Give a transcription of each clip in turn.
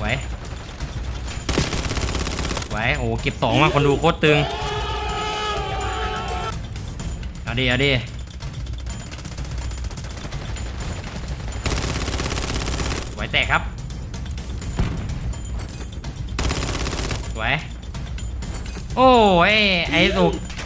ไว้ไว้โอ้เก็บสองมาคนดูโคตรตึง เอาดิเอาดิไว้แตกครับไว้โอ้ยไอ้ลูก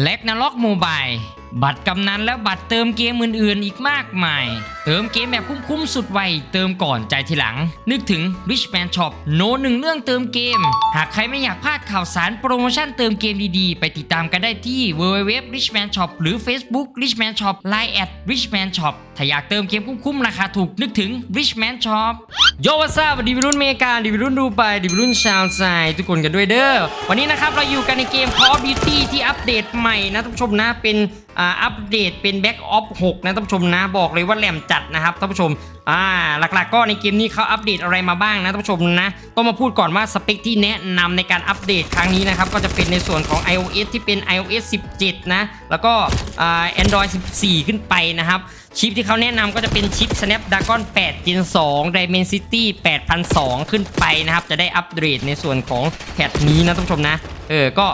เล็กนรกมูบายบัตรกำนันและบัตรเติมเกมอื่นๆ อีกมากมาย เติมเกมแบบคุ้มๆสุดไว เติมก่อนใจทีหลัง นึกถึง Rich Man Shop โนหนึ่งเรื่องเติมเกม หากใครไม่อยากพลาดข่าวสารโปรโมชั่นเติมเกมดีๆ ไปติดตามกันได้ที่ www Rich Man Shop หรือ Facebook Rich Man Shop Line at Rich Man Shop ถ้าอยากเติมเกมคุ้มๆราคาถูกนึกถึง Rich Man Shop โยวัสดีวิรุ่นเมกาดีวิรุ่นดูไปดีวิรุ่นชาวไซทุกคนกันด้วยเด้อวันนี้นะครับเราอยู่กันในเกม Call of Duty ที่อัปเดตใหม่นะท่านผู้ชมนะเป็นอ่าอัปเดตเป็น Back Off 6นะท่านผู้ชมนะบอกเลยว่าแหลมจัดนะครับท่านผู้ชมอ่าหลักๆก็ในเกมนี้เขาอัปเดตอะไรมาบ้างนะท่านผู้ชมนะต้องมาพูดก่อนว่าสเปคที่แนะนำในการอัปเดตครั้งนี้นะครับก็จะเป็นในส่วนของ iOS ที่เป็น iOS 17 นะ แล้วก็อ่า Android 14 ขึ้นไปนะครับชิปที่เขาแนะนำก็จะเป็นชิป Snapdragon 8 Gen 2 Dimensity 8002 ขึ้นไปนะครับ จะได้อัปเดตในส่วนของแพทนี้นะท่านผู้ชมนะ เออ ก็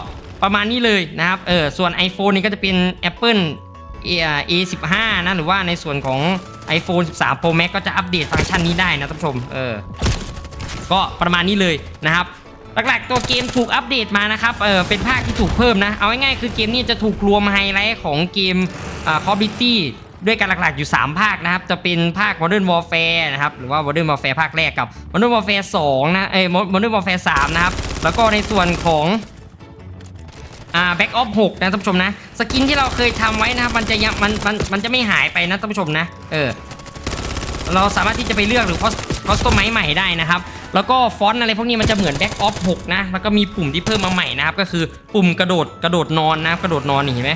ประมาณนี้เลยนะครับเออส่วน iPhone นี่ก็จะเป็น Apple A15 นะหรือว่าในส่วนของ iPhone 13 Pro Max ก็จะอัปเดตฟังก์ชันนี้ได้นะท่านผู้ชมเออก็ประมาณนี้เลยนะครับหลักๆตัวเกมถูกอัปเดตมานะครับเออเป็นภาคที่ถูกเพิ่มนะ เอาง่ายๆคือเกมนี้จะถูกรวมไฮไลท์ของเกมอ่า Call of Duty ด้วยกันหลักๆอยู่ 3 ภาคนะครับ จะเป็นภาค Modern Warfare นะครับ หรือว่า Modern Warfare ภาคแรกกับ Modern Warfare 2นะ เอ้ย Modern Warfare 3 นะครับ แล้วก็ในส่วนของ อ่า Back Off 6นะท่านผู้ชมนะ สกินที่เราเคยทำไว้นะครับมันจะยังมันมันมันจะไม่หายไปนะท่านผู้ชมนะ เออ เราสามารถที่จะไปเลือกหรือคอสคอสตอมไมใหม่ได้นะครับ แล้วก็ฟอนต์อะไรพวกนี้มันจะเหมือน Back Off 6นะ แล้วก็มีปุ่มที่เพิ่มมาใหม่นะครับ ก็คือปุ่มกระโดดกระโดดนอนนะครับกระโดดนอนนี่เห็นไหม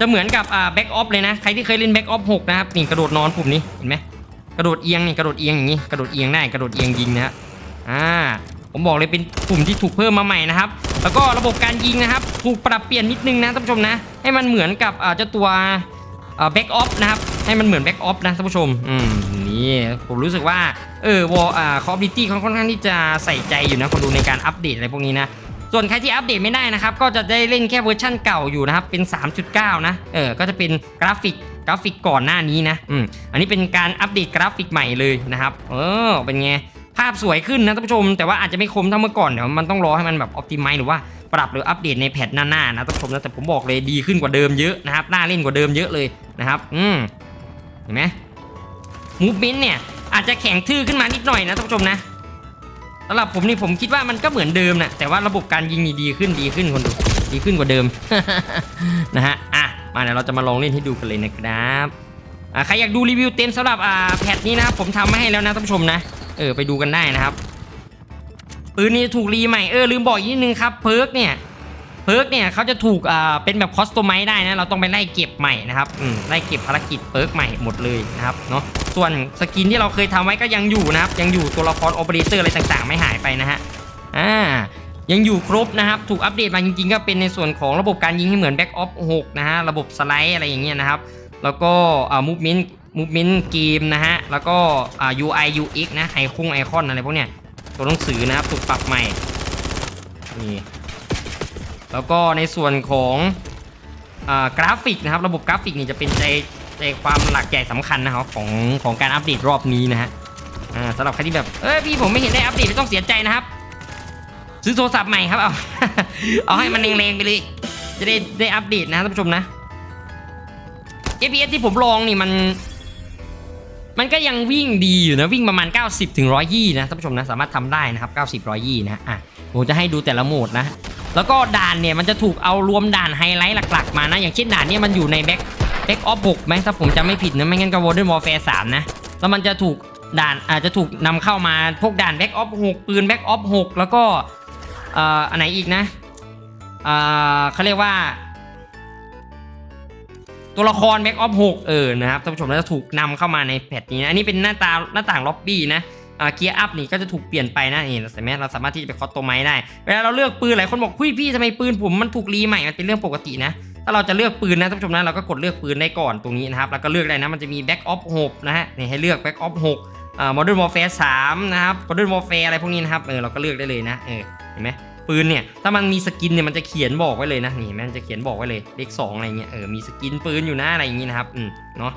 จะเหมือนกับอ่า Back Off เลยนะ ใครที่เคยเล่น Back Off 6นะครับนี่กระโดดนอนปุ่มนี้เห็นไหมกระโดดเอียงนี่กระโดดเอียงอย่างนี้กระโดดเอียงได้กระโดดเอียงยิงนะฮะอ่าผมบอกเลยเป็นปุ่มที่ถูกเพิ่มมาใหม่นะครับ แล้วก็ระบบการยิงนะครับถูกปรับเปลี่ยนนิดนึงนะท่านผู้ชมนะ ให้มันเหมือนกับเจ้าตัวแบ็กออฟนะครับให้มันเหมือนแบ็กออฟนะท่านผู้ชมอืมนี่ผมรู้สึกว่าเออวอลอ่าคอมบิตี้เขาค่อนข้างที่จะใส่ใจอยู่นะคนดูในการอัปเดตอะไรพวกนี้นะส่วนใครที่อัปเดตไม่ได้นะครับ ก็จะได้เล่นแค่เวอร์ชั่นเก่าอยู่นะครับ เป็น 3.9 นะเออก็จะเป็นกราฟิกกราฟิกก่อนหน้านี้นะอืมอันนี้เป็นการอัปเดตกราฟิกใหม่เลยนะครับ เออเป็นไง ภาพสวยขึ้นนะท่านผู้ชม แต่ว่าอาจจะไม่คมเท่าเมื่อก่อนเดี๋ยวมันต้องรอให้มันแบบออ t ติ i z e หรือว่าปรับหรืออัปเดตในแพทหน้าๆนะท่านผู้ชมนะแต่ผมบอกเลยดีขึ้นกว่าเดิมเยอะนะครับน่าเล่นกว่าเดิมเยอะเลยนะครับอืมเห็นไหมมูฟเมนต์เนี่ยอาจจะแข็งทื่อขึ้นมานิดหน่อยนะท่านผู้ชมนะสำหรับผมนี่ผมคิดว่ามันก็เหมือนเดิมนะแต่ว่าระบบการยิงนี่ดีขึ้นดีขึ้นคนดูดีขึ้นกว่าเดิมนะฮะอะมาเดี๋ยวเราจะมาลองเล่นให้ดูกันเลยนะครับใครอยากดูรีวิวเต็มสำหรับอ่าแพทนี้นะผมทำมาให้แล้วนะท่านผู้ชมนะ เออไปดูกันได้นะครับปืนนี้ถูกรีใหม่เออลืมบอกอีกนิดนึงครับเพิร์กเนี่ยเพิร์กเนี่ยเขาจะถูกอ่าเป็นแบบคอสตอมไมได้นะเราต้องไปไล่เก็บใหม่นะครับอืมไล่เก็บภารกิจเพิร์กใหม่หมดเลยนะครับเนาะส่วนสกินที่เราเคยทำไว้ก็ยังอยู่นะครับยังอยู่ตัวละครโอเปอเรเตอร์อะไรต่างๆ ไม่หายไปนะฮะอ่ายังอยู่ครบนะครับ ถูกอัปเดตมาจริงๆก็เป็นในส่วนของระบบการยิงให้เหมือน Back Off 6นะฮะ ระบบสไลด์อะไรอย่างเงี้ยนะครับ แล้วก็อ่า movement movement เกมนะฮะ แล้วก็อ่า UI UX นะไอคงไอคอนอะไรพวกเนี้ย ตัวหนังสือนะครับถูกปรับใหม่ นี่ แล้วก็ในส่วนของอากราฟิกนะครับ ระบบกราฟิกนี่จะเป็นใจใจความหลักใหญ่สำคัญนะครับของของการอัปเดตรอบนี้นะฮะอ่าสำหรับใครที่แบบ เอ้ยพี่ผมไม่เห็นได้อัปเดตไม่ต้องเสียใจนะครับ ซื้อโทรศัพท์ใหม่ครับ เอา เอาให้มันแรงๆไปเลย จะได้ได้อัปเดตนะท่านผู้ชมนะ FPS ที่ผมลองนี่มัน มันก็ยังวิ่งดีอยู่นะวิ่งประมาณ 90ถึง120นะท่านผู้ชมนะสามารถทำได้นะครับ 90 120นะอะผมจะให้ดูแต่ละโหมดนะ แล้วก็ด่านเนี่ยมันจะถูกเอารวมด่านไฮไลท์หลักๆมานะ อย่างเช่นด่านเนี่ยมันอยู่ในแบ็คแบ็คออฟ6ไหมถ้าผมจำไม่ผิดนะไม่งั้นก็ Modern Warfare 3นะแล้วมันจะถูกด่านอาจจะถูกนำเข้ามาพวกด่านแบ็กออฟหกปืนแบ็กออฟหกแล้วก็อ่ออันไหนอีกนะอ่อเขาเรียกว่า ตัวละครแบ็กออฟหกเออนะครับท่านผู้ชมแล้วจะถูกนำเข้ามาในแพทนี้นะอันนี้เป็นหน้าตาหน้าต่างล็อบบี้นะอ่าเกียร์อัพนี่ก็จะถูกเปลี่ยนไปนะนี่เราสามารถเราสามารถที่จะไปคอสตัวไม้ได้ เวลาเราเลือกปืนหลายคนบอกพี่พี่ทำไมปืนผมมันถูกรีใหม่มันเป็นเรื่องปกตินะถ้าเราจะเลือกปืนนะท่านผู้ชมนะเราก็กดเลือกปืนได้ก่อนตรงนี้นะครับแล้วก็เลือกได้นะมันจะมี Back Off 6นะฮะนี่ให้เลือก Back Off 6อ่า Modern Warfare 3นะครับ Modern Warfare อะไรพวกนี้นะครับเออเราก็เลือกได้เลยนะเออเห็นไหม ปืนเนี่ยถ้ามันมีสกินเนี่ยมันจะเขียนบอกไว้เลยนะนี่มันจะเขียนบอกไว้เลยเลขสองอะไรเงี้ยเออมีสกินปืนอยู่นะอะไรอย่างงี้นะครับอืมเนาะ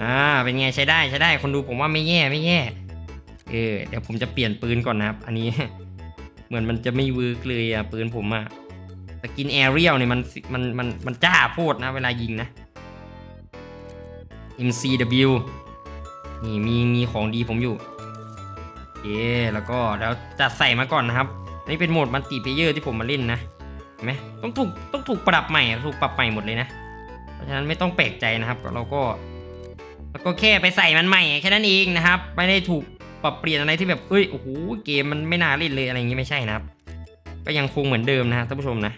อ่าเป็นไงใช้ได้ใช้ได้คนดูผมว่าไม่แย่ไม่แย่เออเดี๋ยวผมจะเปลี่ยนปืนก่อนนะครับอันนี้ เหมือนมันจะไม่เวิร์กเลยอะปืนผมอะสกินแอเรียลเนี่ยมันมันมันมันจ้าโพดนะ เวลายิงนะ MCW นี่มีมีของดีผมอยู่โอเคแล้วก็แล้วจัดใส่มาก่อนนะครับ อันนี้เป็นโหมดมัลติเพเยอร์ที่ผมมาเล่นนะเห็นไหมต้องถูกต้องถูกปรับใหม่ถูกปรับใหม่หมดเลยนะ เพราะฉะนั้นไม่ต้องแปลกใจนะครับเราก็เราก็แค่ไปใส่มันใหม่แค่นั้นเองนะครับ ไม่ได้ถูกปรับเปลี่ยนอะไรที่แบบเอ้ยโอ้โหเกมมันไม่น่าเล่นเลยอะไรอย่างงี้ไม่ใช่นะครับ ก็ยังคงเหมือนเดิมนะฮะท่านผู้ชมนะ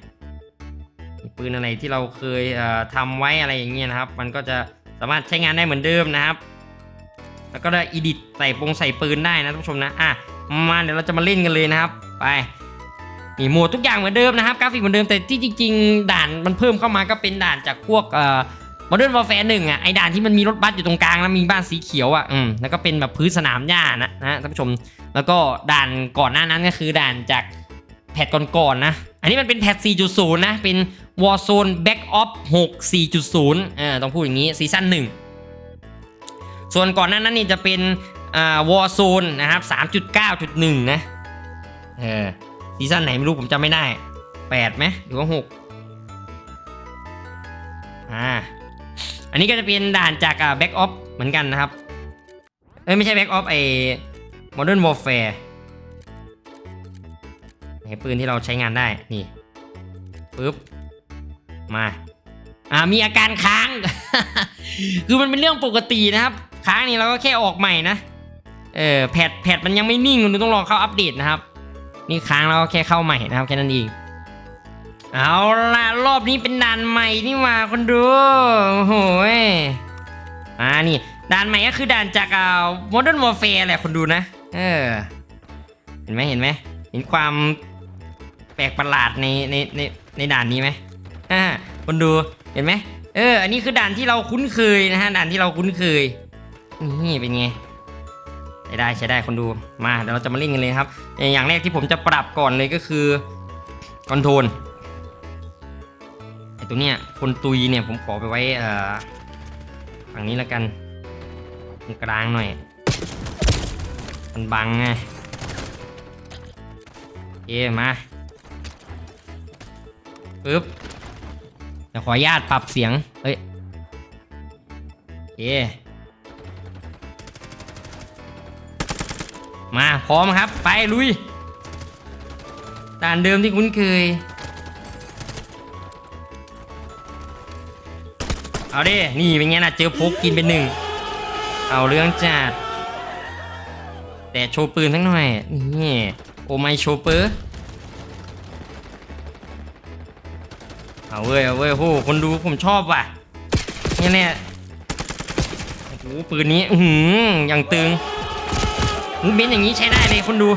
ปืนอะไรที่เราเคยเอ่อทำไว้อะไรอย่างเงี้ยนะครับ มันก็จะสามารถใช้งานได้เหมือนเดิมนะครับ แล้วก็ได้อีดิตใส่ปงใส่ปืนได้นะท่านผู้ชมนะอะมาเดี๋ยวเราจะมาเล่นกันเลยนะครับ ไปมีโหมดทุกอย่างเหมือนเดิมนะครับกราฟิกเหมือนเดิมแต่ที่จริงๆ ด่านมันเพิ่มเข้ามาก็เป็นด่านจากพวกเอ่อ Modern Warfare หนึ่งอะไอ้ด่านที่มันมีรถบัสอยู่ตรงกลางแล้วมีบ้านสีเขียวอะอืมแล้วก็เป็นแบบพื้นสนามหญ้านะนะท่านผู้ชม แล้วก็ด่านก่อนหน้านั้นก็คือด่านจากแพทก่อนๆนะ อันนี้มันเป็นแพท 4.0 นะ เป็น Warzone Back Off 6 4.0เออต้องพูดอย่างนี้ซีซั่น1 ส่วนก่อนหน้านั้นนี่จะเป็นอ่า Warzone นะครับ 3.9.1 นะ เออซีซั่นไหนไม่รู้ผมจำไม่ได้8ไหมหรือว่า6อ่า อันนี้ก็จะเป็นด่านจากอ่า Back Off เหมือนกันนะครับ เอ้ยไม่ใช่ Back Off ไอ้ Modern Warfare ไอ้ปืนที่เราใช้งานได้ นี่ปึ๊บ มา อ่า มีอาการค้าง คือมันเป็นเรื่องปกตินะครับ ค้างนี่เราก็แค่ออกใหม่นะ เออแพทแพทมันยังไม่นิ่งคุณต้องรอเข้าอัปเดตนะครับ นี่ค้างเราก็แค่เข้าใหม่นะครับแค่นั้นเองเอาล่ะรอบนี้เป็นด่านใหม่นี่มาคนดูโอ้โหอ่านี่ด่านใหม่ก็คือด่านจากอ่า Modern Warfare แหละคนดูนะ เออ เห็นไหมเห็นไหมเห็นความแปลกประหลาดในในในในด่านนี้ไหมอ่าคนดูเห็นไหมเออ อันนี้คือด่านที่เราคุ้นเคยนะฮะด่านที่เราคุ้นเคยนี่เป็นไง ใช้ได้ใช้ได้คนดูมาเดี๋ยวเราจะมาเล่นกันเลยครับ อย่างแรกที่ผมจะปรับก่อนเลยก็คือคอนโทรลไอตัวเนี้ยคนตุยเนี่ยผมขอไปไว้ฝั่งนี้แล้วกันกลางหน่อยมันบังไงเอมาปึ๊บเดี๋ยวขออนุญาตปรับเสียงเฮ้ยเอ มาพร้อมครับ ไปลุยด่านเดิมที่คุ้นเคย เอาดิ นี่เป็นไงนะเจอพกกินเป็นหนึ่ง เอาเรื่องจัด แต่โชว์ปืนทั้งหน่อย นี่ โอไมโชเปอร์เอาเว้ย เอาเว้ยโหคนดูผมชอบว่ะ เนี่ยเนี่ยโอ้โหปืนนี้ อือหืออย่างตึง มูเมนต์อย่างนี้ใช้ได้เลยคนดู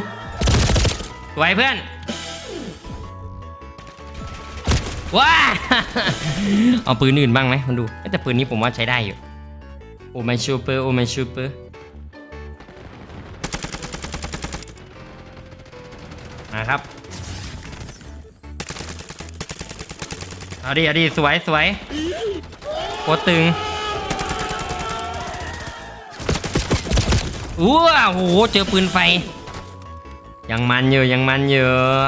สวเพื่อนว้าเอาปืนอื่นบ้างไหมคนดูแต่ปืนนี้ผมว่าใช้ได้อยู่โอ้ไมโชเปอร์โอ้ไมโชเปอร์มาครับเอาดิเอาดิสวยสวยโคตรตึง อู้วโหเจอปืนไฟ ยังมันเยอะยังมันเยอะ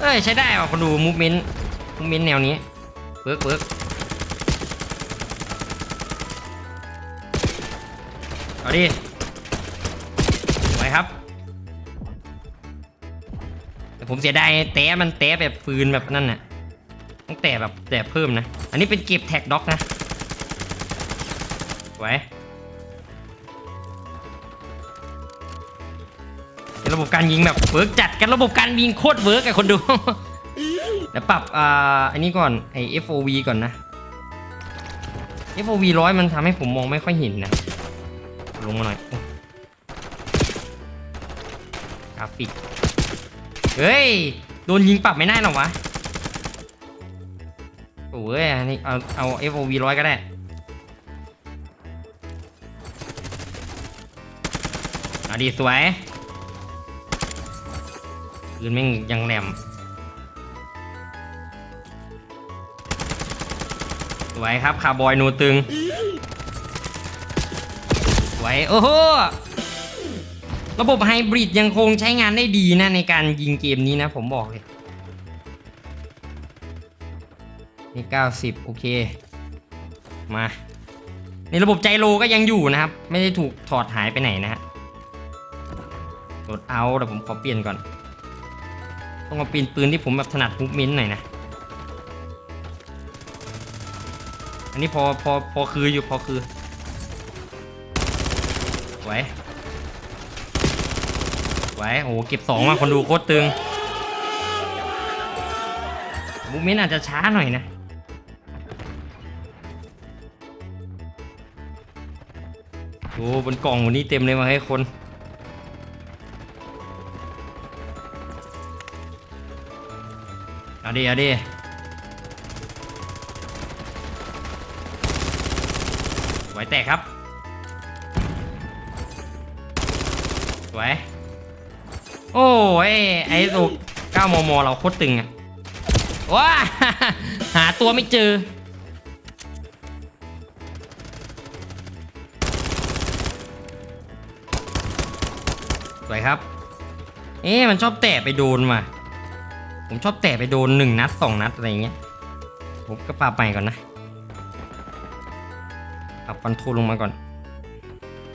เอ้ยใช้ได้ว่ะคนดูมูฟเมนต์มูฟเมนต์แนวนี้เบิร์กเบิร์กเอาดิสวยครับแต่ผมเสียดายแต้มันแต้แบบฟืนแบบนั่นน่ะต้องแต่แบบแต่เพิ่มนะ อันนี้เป็นเก็บแท็กด็อกนะไว้ ระบบการยิงแบบเวิร์กจัดกันระบบการยิงโคตรเวิร์กอะคนดูเดี๋ยวปรับอ่าอันนี้ก่อนไอ FOV ก่อนนะ FOV ร้อยมันทำให้ผมมองไม่ค่อยเห็นนะ ลงมาหน่อยกราฟิก เฮ้ย โดนยิงปรับไม่ได้หรอวะโอ้ยอันนี้เอาเอา FOV ร้อยก็ได้อดีสวย นแม่งยังแหลมสวยครับคาร์บอยนูตึงสวยโอ้โหระบบไฮบริดยังคงใช้งานได้ดีนะในการยิงเกมนี้นะผมบอกเลยนี่90 โอเค มา ในระบบใจโลก็ยังอยู่นะครับ ไม่ได้ถูกถอดหายไปไหนนะฮะกดเอาเดี๋ยวผมขอเปลี่ยนก่อน ต้องมาปีนปืนที่ผมแบบถนัดมูฟเมนต์หน่อยนะ อันนี้พอพอพอคืออยู่พอคือไหวไหวโอ้โหเก็บสองมาคนดูโคตรตึงมูฟเมนต์อาจจะช้าหน่อยนะโอ้บนกล่องวันนี้เต็มเลยมาให้คน ดิเอาดิสวแตกครับสวยโอ้ยไอ้ตัว9มมเราโคตรตึงอะว้าหาตัวไม่เจอสวยครับ เอ๊ะมันชอบแตะไปโดนว่ะ ผมชอบแตะไปโดนหนึ่งนัดสองนัดอะไรเงี้ย ผมก็ปรับใหม่ก่อนนะ ปรับคอนโทรลลงมาก่อน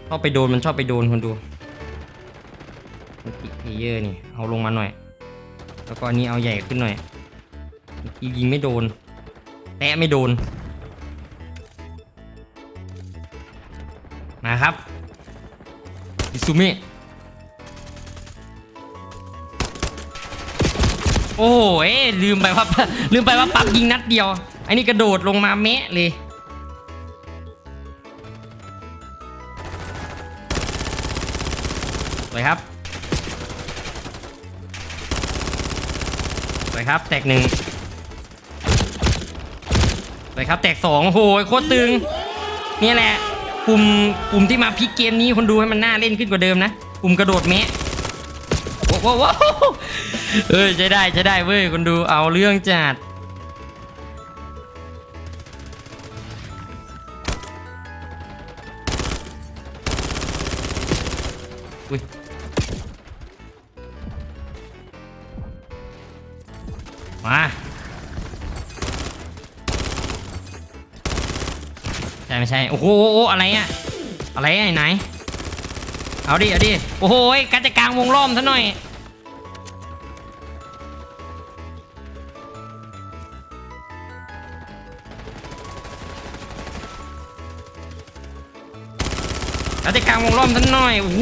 ชอบไปโดนมันชอบไปโดนคนดูมิติเยอร์นี่ เอาลงมาหน่อย แล้วก็อันนี้เอาใหญ่ขึ้นหน่อยอียิงไม่โดน แตะไม่โดน มาครับ อิซูมิ โอ้ยลืมไปว่า ลืมไปว่าปั๊บยิงนัดเดียวไอ้นี่กระโดดลงมาเมะเลย สวยครับ สวยครับ แตกหนึ่งสวยครับ แตกสองโอ้โหโคตรตึง นี่แหละปุ่มปุ่มที่มาพลิกเกมนี้คนดูให้มันน่าเล่นขึ้นกว่าเดิมนะปุ่มกระโดดเมะโอ้โหโอ้โห เอ้ยใช้ได้ใช้ได้เว้ยคนดูเอาเรื่องจัดอุ้ยมาใช่ไม่ใช่โอ้โหอะไรอะอะไรอะไหน เอาดิเอาดิโอ้โหการจะกลางวงล้อมซะหน่อย กาจะกลางวงล้อมซะหน่อยโอ้โห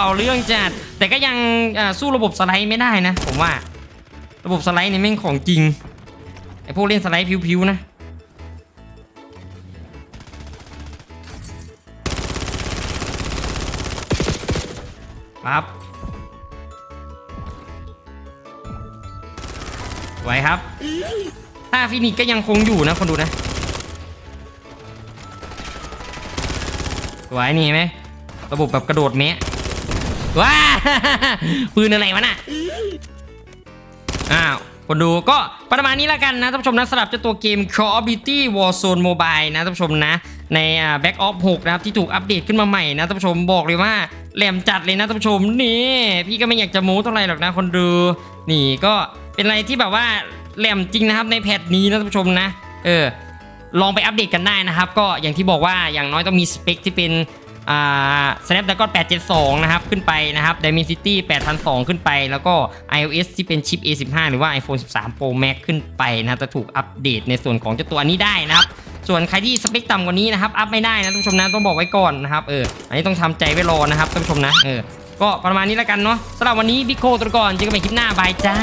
เอาเรื่องจัด แต่ก็ยังสู้ระบบสไลด์ไม่ได้นะ ผมว่า ระบบสไลด์นี่แม่งของจริงไอพวกเล่นสไลด์พิวๆนะครับไหวครับถ้าฟินิกก็ยังคงอยู่นะคนดูนะไหวนี่ไหม ระบบแบบกระโดดเมะว้าปืนอะไรวะน่ะอ้าวคนดูก็ประมาณนี้ล้วกันนะท่านผู้ชมนะสำหรับเจ้าตัวเกม Call of Duty Warzone Mobile นะท่านผู้ชมนะใน Back Off 6นะครับที่ถูกอัปเดตขึ้นมาใหม่นะท่านผู้ชมบอกเลยว่าแหลมจัดเลยนะท่านผู้ชมนี่พี่ก็ไม่อยากจะโม้เท่าไหร่หรอกนะคนดูนี่ก็เป็นอะไรที่แบบว่าแหลมจริงนะครับในแพทนี้นะท่านผู้ชมนะ เออลองไปอัปเดตกันได้นะครับ ก็อย่างที่บอกว่าอย่างน้อยต้องมีสเปคที่เป็น อ่า Snapdragon 872 นะครับ ขึ้นไปนะครับ Dimensity 8002 ขึ้นไป แล้วก็ iOS ที่เป็นชิป A15 หรือว่า iPhone 13 Pro Max ขึ้นไปนะจะถูกอัปเดตในส่วนของเจ้าตัวนี้ได้นะครับ ส่วนใครที่สเปคต่ำกว่านี้นะครับ อัพไม่ได้นะท่านผู้ชมนะ ต้องบอกไว้ก่อนนะครับ เออ อันนี้ต้องทำใจไว้รอนะครับท่านผู้ชมนะ เออ ก็ประมาณนี้แล้วกันเนาะสำหรับวันนี้บิ๊กโคตัวก่อนเจอกันใหม่คลิปหน้าบายจ้า